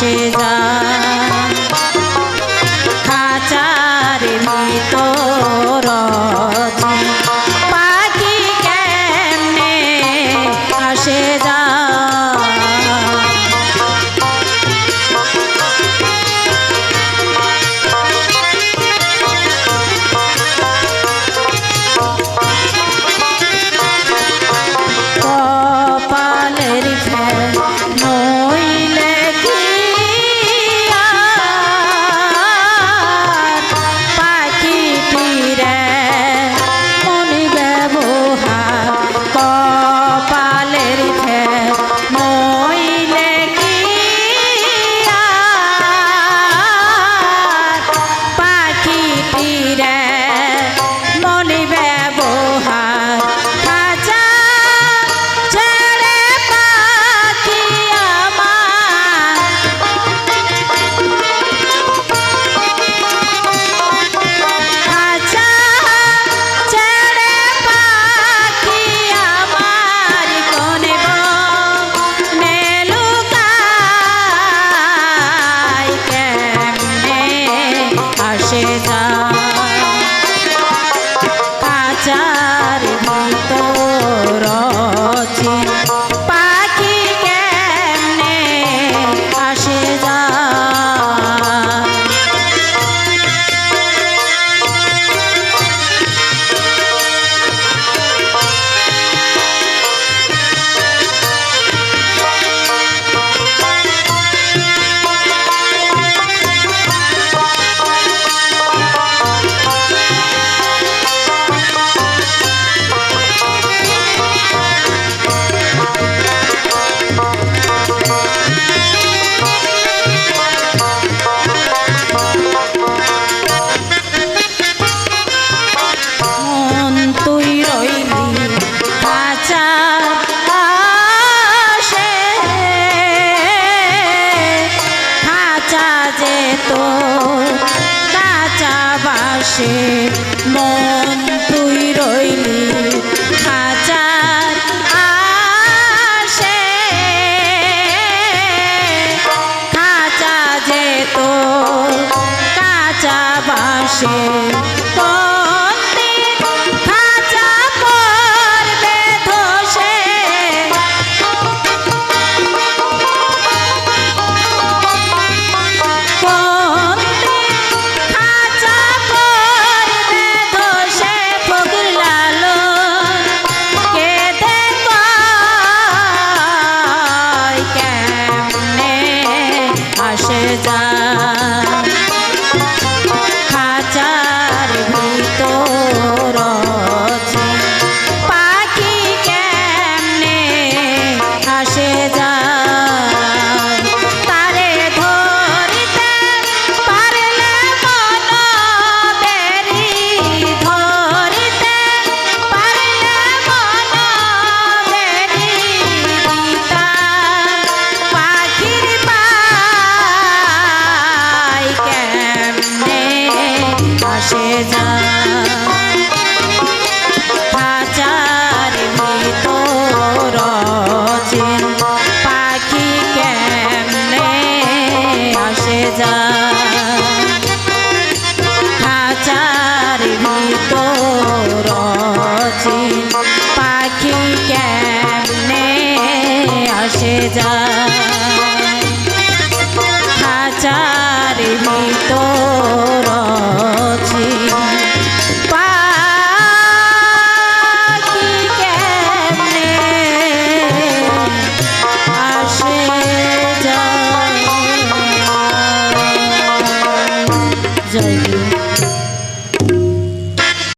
ভেসে যায় খাচার ভিতর পাখি কেমনে না কাঁচা বাসে মন। আসে